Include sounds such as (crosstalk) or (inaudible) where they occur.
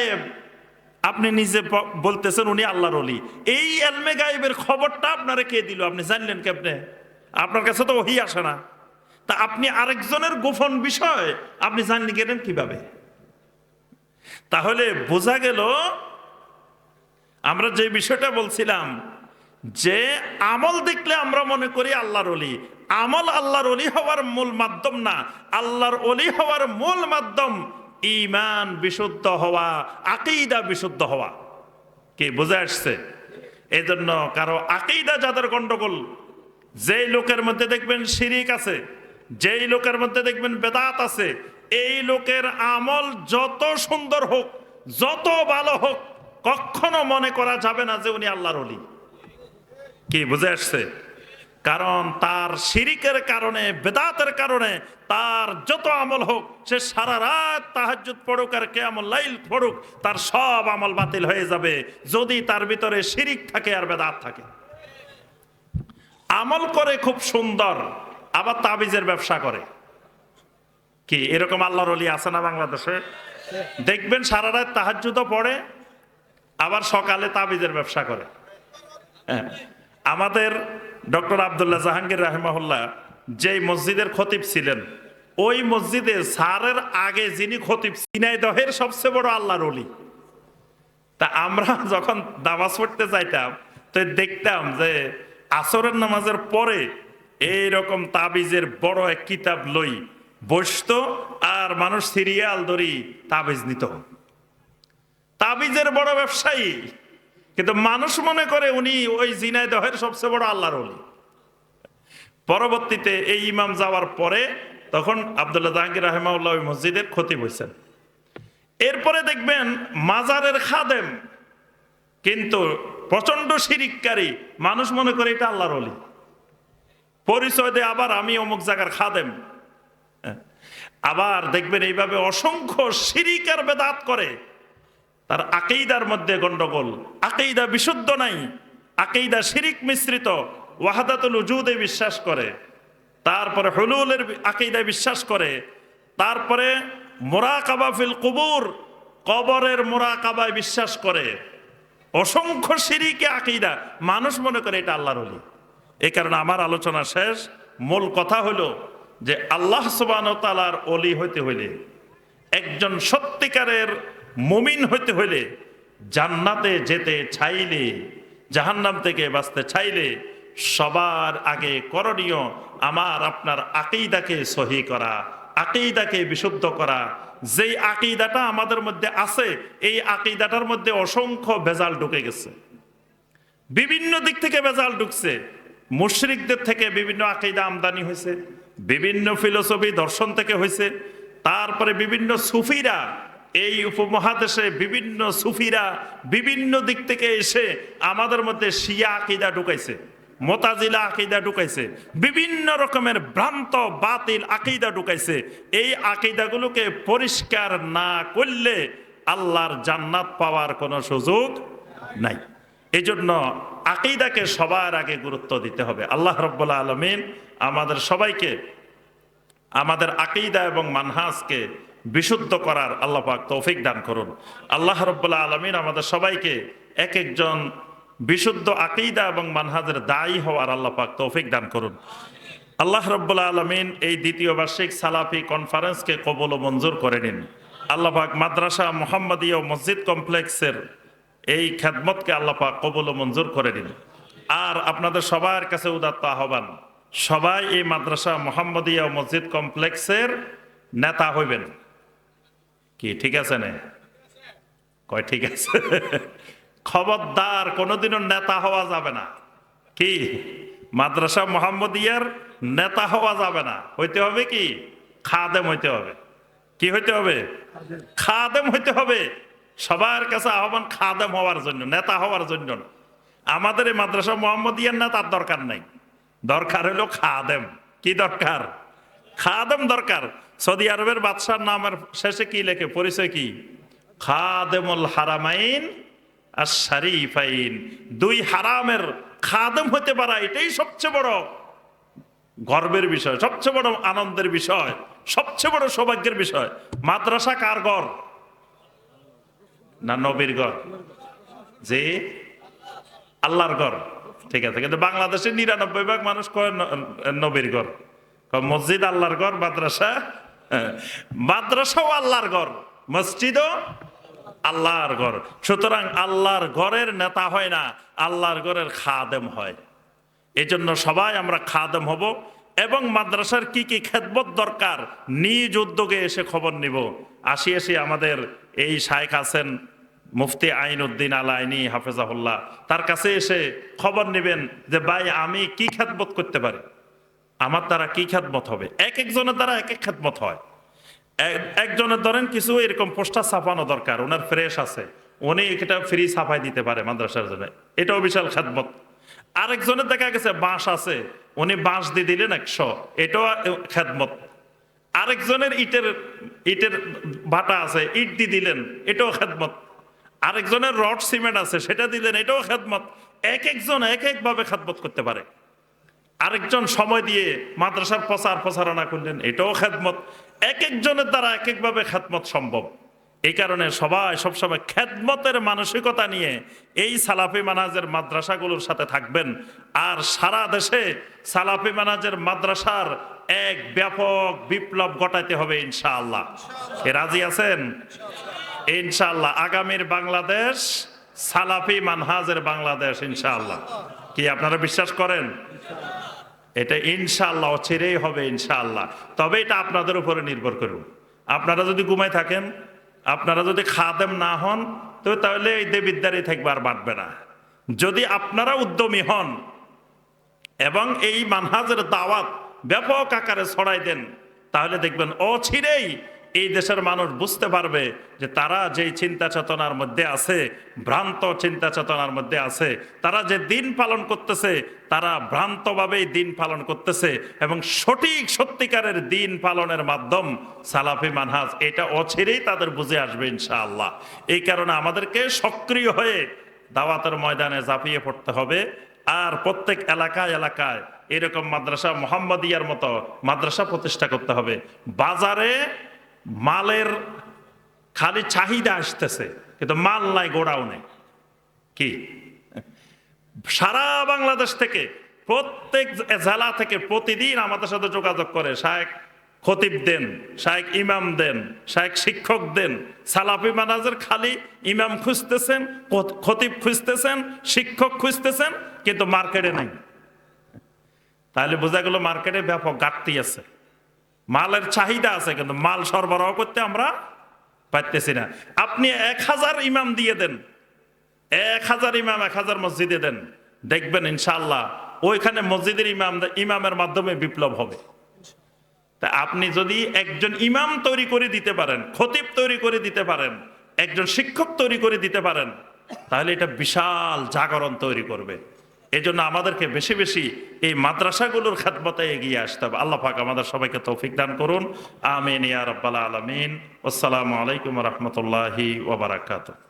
গায়েব। আপনি নিজে বলতেছেন উনি আল্লাহর অলি এই এলমে গায়েবের খবরটা আপনারা কে দিল? আপনি জানলেন কেমনে? আপনার কাছে তো ওহি আসে না। তা আপনি আরেকজনের গোপন বিষয় আপনি জানলি গেলেন কীভাবে? তাহলে বোঝা গেল, আমরা যে বিষয়টা বলছিলাম, যে আমল দেখলে আমরা মনে করি আল্লাহর অলি আমল আল্লাহর অলি হওয়ার মূল মাধ্যম না। আল্লাহর অলি হওয়ার মূল মাধ্যম ইমান বিশুদ্ধ হওয়া, আকিদা বিশুদ্ধ হওয়া। কি বুঝে আসছে? এই জন্য কারও আকিদা যাদের গন্ডগোল, যেই লোকের মধ্যে দেখবেন শিরিক আছে, যেই লোকের মধ্যে দেখবেন বেদাত আছে, এই লোকের আমল যত সুন্দর হোক, যত ভালো হোক, কখনো মনে করা যাবে না যে উনি আল্লাহর অলি কি বুঝে আসছে? কারণ তার শিরিকের কারণে, বেদাতের কারণে, তার যত আমল হোক, সে সারা রাত তাহাজ্জুদ পড়ুক আর কেমন লাইল পড়ুক, তার সব আমল বাতিল হয়ে যাবে। যদি তার ভিতরে শিরিক থাকে আর বেদাত থাকে। আমল করে খুব সুন্দর, আবার তাবিজের ব্যবসা করে। কি, এরকম আল্লাহর অলি আছে না বাংলাদেশে? দেখবেন সারা রাত তাহাজ্জুদও পড়ে, আবার সকালে তাবিজের ব্যবসা করে। হ্যাঁ। আমাদের ডক্টর আবদুল্লাহ জাহাঙ্গীর রাহেমাহুল্লাহ যেই মসজিদের খতিব ছিলেন, ওই মসজিদে সারের আগে যিনি খতিব সিনাই দহের সবচেয়ে বড় আল্লাহর অলি তা আমরা (laughs) যখন নামাজ পড়তে যাইতাম, তো দেখতাম যে আসরের নামাজের পরে এই রকম তাবিজের বড় এক কিতাব লই বসতো আর মানুষ সিরিয়াল ধরি তাবিজ নিত। তাবিজের বড় ব্যবসায়ী কিন্তু মানুষ মনে করে উনি ওই জিনাইদহের সবচেয়ে বড় আল্লাহর অলি পরবর্তীতে এই ইমাম যাওয়ার পরে তখন আবদুল্লাহ জাহাঙ্গীর রাহেমাউল্লাহ ওই মসজিদের ক্ষতি হয়েছেন। এরপরে দেখবেন মাজারের খাদেম কিন্তু প্রচণ্ড শিরিককারী, মানুষ মনে করে এটা আল্লাহর অলি পরিচয় দেয় আবার আমি অমুক জায়গার খাদেম। হ্যাঁ। আবার দেখবেন এইভাবে অসংখ্য শিরিক আর বেদাত করে। তার আকেইদার মধ্যে গন্ডগোল। আকেইদা বিশুদ্ধ নাই আকেইদা শিরিক মিশ্রিত, ওয়াহাদাতুল উজুদে বিশ্বাস করে। তারপরে হলুলের আকেইদায় বিশ্বাস করে। তারপরে মোরাকাবা ফিল কুবুর, কবরের মোরাকাবায় বিশ্বাস করে। অসংখ্য সিরিকে আকিদা। মানুষ মনে করে এটা আল্লাহর অলি এই কারণে আমার আলোচনা শেষ। মূল কথা হলো যে আল্লাহ সুবান তালার অলি হইতে হইলে একজন সত্যিকারের মুমিন হইতে হইলে জান্নাতে যেতে চাইলে, জাহান্নাম থেকে বাঁচতে চাইলে সবার আগে করণীয় আমার, আপনার আকিদাকে সহি করা, আকিদাকে বিশুদ্ধ করা। যেই আকিদাটা আমাদের মধ্যে আছে, এই আকিদাটার মধ্যে অসংখ্য ভেজাল ঢুকে গেছে। বিভিন্ন দিক থেকে ভেজাল ঢুকছে। মুশরিকদের থেকে বিভিন্ন আকিদা আমদানি হয়েছে, বিভিন্ন ফিলোসফি দর্শন থেকে হয়েছে, তারপরে বিভিন্ন সুফিরা এই উপমহাদেশে বিভিন্ন সুফিরা বিভিন্ন দিক থেকে এসে আমাদের মধ্যে শিয়া আকিদা ঢুকাইছে, মোতাজিলা আকিদা ঢুকাইছে, বিভিন্ন রকমের ভ্রান্ত, বাতিল আকিদা ঢুকাইছে। এই আকিদাগুলোকে পরিষ্কার না করলে আল্লাহর জান্নাত পাওয়ার কোনো সুযোগ নাই। এই জন্য আকিদাকে সবার আগে গুরুত্ব দিতে হবে। আল্লাহ রব্বুল্লা আলমিন আমাদের সবাইকে, আমাদের আকিদা এবং মানহাজকে বিশুদ্ধ করার আল্লাহ পাক তৌফিক দান করুন। আল্লাহ রব্বুল্লা আলমিন আমাদের সবাইকে এক একজন বিশুদ্ধ আকিদা এবং মানহাজের দায়ী হওয়ার আল্লাহ পাক তৌফিক দান করুন। আল্লাহ রব্বুল্লা আলমিন এই দ্বিতীয় বার্ষিক সালাফি কনফারেন্সকে কবল ও মঞ্জুর করে নিন। আল্লাহ পাক মাদ্রাসা মোহাম্মদীয় মসজিদ কমপ্লেক্সের এই খেদমতকে আল্লাহ পাক কবল ও মঞ্জুর করে নিন। আর আপনাদের সবার কাছে উদাত্ত আহ্বান, সবাই এই মাদ্রাসা মোহাম্মদীয় মসজিদ কমপ্লেক্সের নেতা হইবেন। কি, ঠিক আছে না? কয়, ঠিক আছে। খবরদার, কোনোদিনও নেতা হওয়া যাবে না। কি? মাদ্রাসা মোহাম্মদিয়ার নেতা হওয়া যাবে না। হইতে হবে কি? খাদেম হইতে হবে। কি হইতে হবে? খাদেম হইতে হবে। সবার কাছে আহ্বান খাদেম হওয়ার জন্য, নেতা হওয়ার জন্য। আমাদের এই মাদ্রাসা মোহাম্মদিয়ার নেতার দরকার নাই। দরকার হলো খাদেম। কি দরকার? খাদেম দরকার। সৌদি আরবের বাদশার নামের শেষে কি লেখে? পরিচয় কি? খাদেমুল হারামাইন আর শারিফাইন দুই হারামের খাদেম হতে পারা, এটাই সবচেয়ে বড় গর্বের বিষয়, সবচেয়ে বড় আনন্দের বিষয়, সবচেয়ে বড় সৌভাগ্যের বিষয়। মাদ্রাসা কার গড় না, নবীর ঘর? যে আল্লাহর ঘর। ঠিক আছে, কিন্তু বাংলাদেশের নিরানব্বই ভাগ মানুষ কয় নবীর ঘর? মসজিদ আল্লাহর ঘর, মাদ্রাসা মাদ্রাসাও আল্লাহর ঘর, মসজিদও আল্লাহর ঘর। সুতরাং আল্লাহর ঘরের নেতা হয় না, আল্লাহর ঘরের খাদেম হয়। এই জন্য সবাই আমরা খাদেম হব এবং মাদ্রাসার কি কি খেদমত দরকার, নিজ উদ্যোগে এসে খবর নিব। আসি এসে আমাদের এই শায়েখ আছেন মুফতি আইন উদ্দিন আল আইনি হাফেজাহুল্লাহ। তার কাছে এসে খবর নেবেন যে, ভাই, আমি কি খেদমত করতে পারি? আমার দ্বারা কি খেদমত হবে? এক একজনের দ্বারা এক এক খেদমত হয়। এক- একজনের ধরেন কিছু এরকম পোস্টার ছাপানো দরকার, ওনার ফ্রেশ আছে। উনি এটা ফ্রি ছাপাই দিতে পারে মাদ্রাসার জন্য। এটাও বিশাল খেদমত। আরেকজনের দেখা গেছে বাঁশ আছে, উনি বাঁশ দিয়ে দিলেন একশো। এটাও খেদমত। আরেকজনের ইটের ইটের ভাটা আছে, ইট দিয়ে দিলেন, এটাও খেদমত। আরেকজনের রড সিমেন্ট আছে, সেটা দিলেন, এটাও খেদমত। এক একজন এক একভাবে খেদমত করতে পারে। আরেকজন সময় দিয়ে মাদ্রাসার প্রচার প্রচারণা করলেন। এটাও খেদমত। এক একজনের দ্বারা এক একভাবে খেদমত সম্ভব। এই কারণে সবাই সবসময় খেদমতের মানসিকতা নিয়ে এই সালাফি মানাজের মাদ্রাসাগুলোর সাথে থাকবেন। আর সারা দেশে সালাফি মানাজের মাদ্রাসার এক ব্যাপক বিপ্লব ঘটাইতে হবে ইনশাআল্লাহ। রাজি আছেন? ইনশাআল্লাহ। আগামীর বাংলাদেশ, সালাফি মানহাজের বাংলাদেশ ইনশাআল্লাহ। কি আপনারা বিশ্বাস করেন? এটা ইনশাল্লাহ অচিরেই হবে ইনশাল্লাহ তবে এটা আপনাদের উপরে নির্ভর করুন আপনারা যদি ঘুমায় থাকেন, আপনারা যদি খাদেম না হন, তো তাহলে এই দেবিদ্যারই থাকবে আর বাঁধবে না। যদি আপনারা উদ্যমী হন এবং এই মানহাজের দাওয়াত ব্যাপক আকারে ছড়াই দেন, তাহলে দেখবেন অচিরেই এই দেশের মানুষ বুঝতে পারবে যে তারা যেই চিন্তা চেতনার মধ্যে আছে, ভ্রান্ত চিন্তা চেতনার মধ্যে আছে, তারা যে দিন পালন করতেছে, তারা ভ্রান্তভাবেই দিন পালন করতেছে এবং সঠিক সত্যিকারের দিন পালনের মাধ্যম সালাফি মানহাজ, এটা অচিরেই তাদের বুঝে আসবে ইনশাআল্লাহ। এই কারণে আমাদেরকে সক্রিয় হয়ে দাওয়াতের ময়দানে ঝাঁপিয়ে পড়তে হবে। আর প্রত্যেক এলাকায় এলাকায় এরকম মাদ্রাসা মোহাম্মদিয়ার মতো মাদ্রাসা প্রতিষ্ঠা করতে হবে। বাজারে মালের খালি চাহিদা আসতেছে, কিন্তু মাল নাই, গোড়াও নেই। কি? সারা বাংলাদেশ থেকে, প্রত্যেক জেলা থেকে প্রতিদিন আমাদের সাথে যোগাযোগ করে, শায়েক খতিব দেন, শায়েক ইমাম দেন, শায়েক শিক্ষক দেন, সালাফি মানাজের খালি ইমাম খুঁজতেছেন খতিব খুঁজতেছেন, শিক্ষক খুঁজতেছেন, কিন্তু মার্কেটে নাই। তাহলে বোঝা গেল মার্কেটে ব্যাপক ঘাটতি আছে। মালের চাহিদা আছে, কিন্তু মাল সরবরাহ করতে আমরা পারতেছি না। আপনি এক হাজার ইমাম দিয়ে দেন, এক হাজার ইমাম, এক হাজার মসজিদে দেন, দেখবেন ইনশাল্লাহ ওইখানে মসজিদের ইমাম, ইমামের মাধ্যমে বিপ্লব হবে। তা আপনি যদি একজন ইমাম তৈরি করে দিতে পারেন, খতিব তৈরি করে দিতে পারেন, একজন শিক্ষক তৈরি করে দিতে পারেন, তাহলে এটা বিশাল জাগরণ তৈরি করবে। এই জন্য আমাদেরকে বেশি বেশি এই মাদ্রাসাগুলোর খাতমতে এগিয়ে আসতে হবে। আল্লাহ পাক আমাদের সবাইকে তৌফিক দান করুন। আমিন ইয়া রব্বাল আলমিন। আসসালামু আলাইকুম রহমতুল্লাহি ওবারাকাতুহ